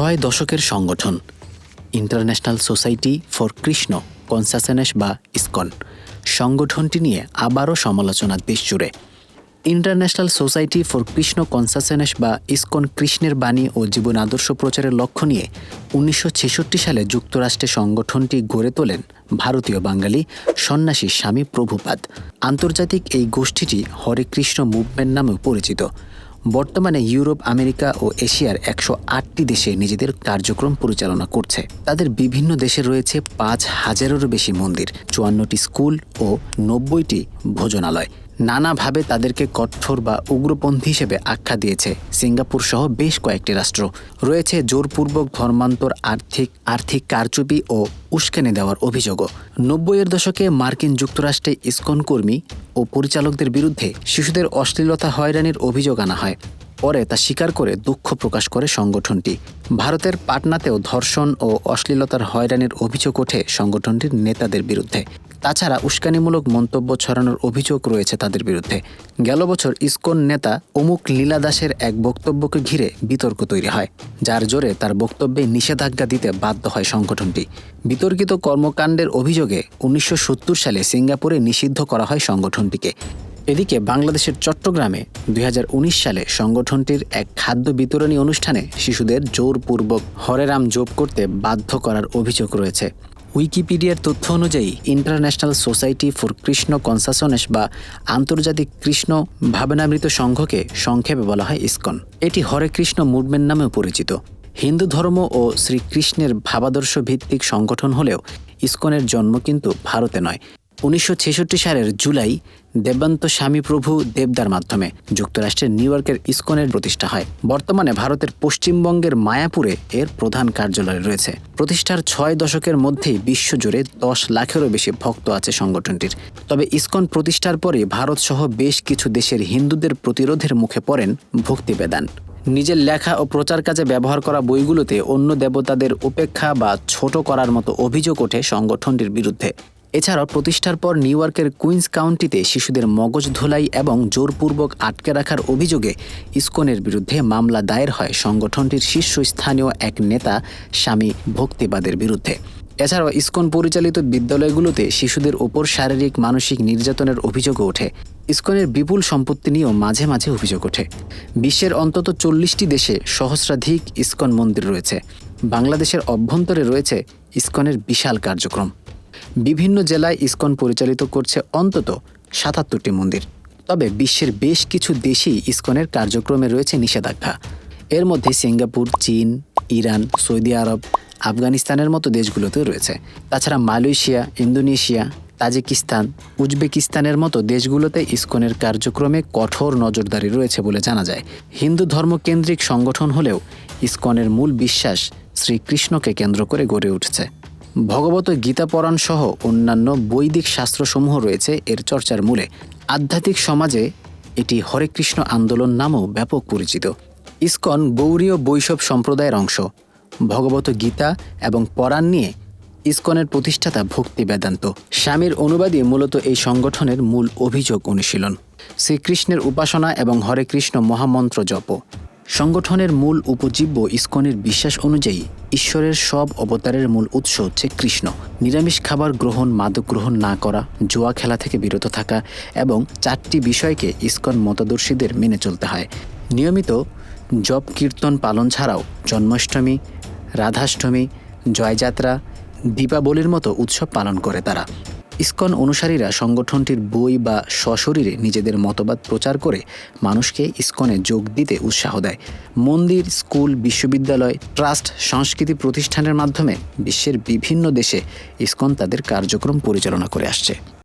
ছয় দশকের সংগঠন international society for Krishna consciousness বা ইসকন। সংগঠনটি নিয়ে আবারও সমালোচনা দেশজুড়ে international society for Krishna consciousness বা ইসকন কৃষ্ণের বাণী ও জীবন আদর্শ প্রচারের লক্ষ্য নিয়ে উনিশশো ছেষট্টি সালে যুক্তরাষ্ট্রে সংগঠনটি গড়ে তোলেন ভারতীয় বাঙালি সন্ন্যাসী স্বামী প্রভুপাদ। আন্তর্জাতিক এই গোষ্ঠীটি হরে কৃষ্ণ মুভমেন্ট নামেও পরিচিত। বর্তমানে ইউরোপ, আমেরিকা ও এশিয়ার একশো আটটি দেশে নিজেদের কার্যক্রম পরিচালনা করছে। তাদের বিভিন্ন দেশে রয়েছে পাঁচ হাজারেরও বেশি মন্দির, চুয়ান্নটি স্কুল ও নব্বইটি ভোজনালয়। নানাভাবে তাদেরকে কঠোর বা উগ্রপন্থী হিসেবে আখ্যা দিয়েছে। সিঙ্গাপুর সহ বেশ কয়েকটি রাষ্ট্র। রয়েছে জোরপূর্বক ধর্মান্তর আর্থিক আর্থিক কারচুপি ও উস্কানি দেওয়ার অভিযোগও। নব্বইয়ের দশকে মার্কিন যুক্তরাষ্ট্রে ইসকন কর্মী ও পরিচালকদের বিরুদ্ধে শিশুদের অশ্লীলতা হয়রানির অভিযোগ আনা হয়। পরে তা স্বীকার করে দুঃখ প্রকাশ করে সংগঠনটি। ভারতের পাটনাতেও ধর্ষণ ও অশ্লীলতার হয়রানির অভিযোগ ওঠে সংগঠনটির নেতাদের বিরুদ্ধে। তাছাড়া উস্কানিমূলক মন্তব্য ছড়ানোর অভিযোগ রয়েছে তাদের বিরুদ্ধে। গেল বছর ইসকন নেতা অমুক লীলা দাসের এক বক্তব্যকে ঘিরে বিতর্ক তৈরি হয়, যার জোরে তার বক্তব্যে নিষেধাজ্ঞা দিতে বাধ্য হয় সংগঠনটি। বিতর্কিত কর্মকাণ্ডের অভিযোগে উনিশশো সত্তর সালে সিঙ্গাপুরে নিষিদ্ধ করা হয় সংগঠনটিকে। এদিকে বাংলাদেশের চট্টগ্রামে দুই হাজার উনিশ সালে সংগঠনটির এক খাদ্য বিতরণী অনুষ্ঠানে শিশুদের জোরপূর্বক হরেরাম জোপ করতে বাধ্য করার অভিযোগ রয়েছে। উইকিপিডিয়ার তথ্য অনুযায়ী international society for Krishna consciousness বা আন্তর্জাতিক কৃষ্ণ ভাবনামৃত সংঘকে সংক্ষেপে বলা হয় ইসকন। এটি হরে কৃষ্ণ মুভমেন্ট নামেও পরিচিত। হিন্দু ধর্ম ও শ্রীকৃষ্ণের ভাবাদর্শ ভিত্তিক সংগঠন হলেও ইসকনের জন্ম কিন্তু ভারতে নয়। উনিশশো ছেষট্টি সালের জুলাই দেবান্ত স্বামী প্রভু দেবদার মাধ্যমে যুক্তরাষ্ট্রের নিউ ইয়র্কের ইসকনের প্রতিষ্ঠা হয়। বর্তমানে ভারতের পশ্চিমবঙ্গের মায়াপুরে এর প্রধান কার্যালয় রয়েছে। প্রতিষ্ঠার ছয় দশকের মধ্যেই বিশ্বজুড়ে দশ লাখেরও বেশি ভক্ত আছে সংগঠনটির। তবে ইসকন প্রতিষ্ঠার পরে ভারত সহ বেশ কিছু দেশের হিন্দুদের প্রতিরোধের মুখে পড়েন ভক্তিবেদান নিজের লেখা ও প্রচার কাজে ব্যবহার করা বইগুলোতে অন্য দেবতাদের উপেক্ষা বা ছোট করার মতো অভিযোগ ওঠে সংগঠনটির বিরুদ্ধে। এছাড়াও প্রতিষ্ঠার পর নিউ ইয়র্কের কুইন্স কাউন্টিতে শিশুদের মগজ ধোলাই এবং জোরপূর্বক আটকে রাখার অভিযোগে ইসকনের বিরুদ্ধে মামলা দায়ের হয় সংগঠনটির শীর্ষস্থানীয় এক নেতা স্বামী ভক্তিবাদের বিরুদ্ধে। এছাড়াও ইসকন পরিচালিত বিদ্যালয়গুলোতে শিশুদের ওপর শারীরিক, মানসিক নির্যাতনের অভিযোগও ওঠে। ইসকনের বিপুল সম্পত্তি নিয়েও মাঝে মাঝে অভিযোগ ওঠে। বিশ্বের অন্তত চল্লিশটি দেশে সহস্রাধিক ইসকন মন্দির রয়েছে। বাংলাদেশের অভ্যন্তরে রয়েছে ইসকনের বিশাল কার্যক্রম। বিভিন্ন জেলায় ইসকন পরিচালিত করছে অন্তত সাতাত্তরটি মন্দির। তবে বিশ্বের বেশ কিছু দেশেই ইসকনের কার্যক্রমে রয়েছে নিষেধাজ্ঞা। এর মধ্যে সিঙ্গাপুর, চীন, ইরান, সৌদি আরব, আফগানিস্তানের মতো দেশগুলোতেও রয়েছে। তাছাড়া মালয়েশিয়া, ইন্দোনেশিয়া, তাজিকিস্তান, উজবেকিস্তানের মতো দেশগুলোতে ইসকনের কার্যক্রমে কঠোর নজরদারি রয়েছে বলে জানা যায়। হিন্দু ধর্মকেন্দ্রিক সংগঠন হলেও ইসকনের মূল বিশ্বাস শ্রীকৃষ্ণকে কেন্দ্র করে গড়ে উঠছে। ভগবত গীতা পুরাণ সহ অন্যান্য বৈদিক শাস্ত্রসমূহ রয়েছে এর চর্চার মূলে। আধ্যাত্মিক সমাজে এটি হরে কৃষ্ণ আন্দোলন নামেও ব্যাপক পরিচিত। ইসকন গৌরীয় বৈষব সম্প্রদায়ের অংশ। ভগবত গীতা এবং পরাণ নিয়ে ইসকনের প্রতিষ্ঠাতা ভক্তি বেদান্ত। স্বামীর অনুবাদী মূলত এই সংগঠনের মূল অভিযোগ অনুশীলন। শ্রীকৃষ্ণের উপাসনা এবং হরে কৃষ্ণ মহামন্ত্র জপ। সংগঠনের মূল উপজীব্য ইস্কনের বিশ্বাস অনুযায়ী, ঈশ্বরের সব অবতারের মূল উৎস হচ্ছে কৃষ্ণ। নিরামিষ খাবার গ্রহণ, মাদক গ্রহণ না করা, জুয়া খেলা থেকে বিরত থাকা এবং চারটি বিষয়কে ইস্কন মতাদর্শীদের মেনে চলতে হয়। নিয়মিত জপ কীর্তন পালন ছাড়াও জন্মাষ্টমী, রাধাষ্টমী, জয়যাত্রা, দীপাবলির মতো উৎসব পালন করে তারা। ইসকন অনুসারীরা সংগঠনটির বই বা সশরীরে নিজেদের মতবাদ প্রচার করে মানুষকে ইস্কনে যোগ দিতে উৎসাহ দেয়। মন্দির, স্কুল, বিশ্ববিদ্যালয়, ট্রাস্ট সংস্কৃতি প্রতিষ্ঠানের মাধ্যমে বিশ্বের বিভিন্ন দেশে ইস্কন তাদের কার্যক্রম পরিচালনা করে আসছে।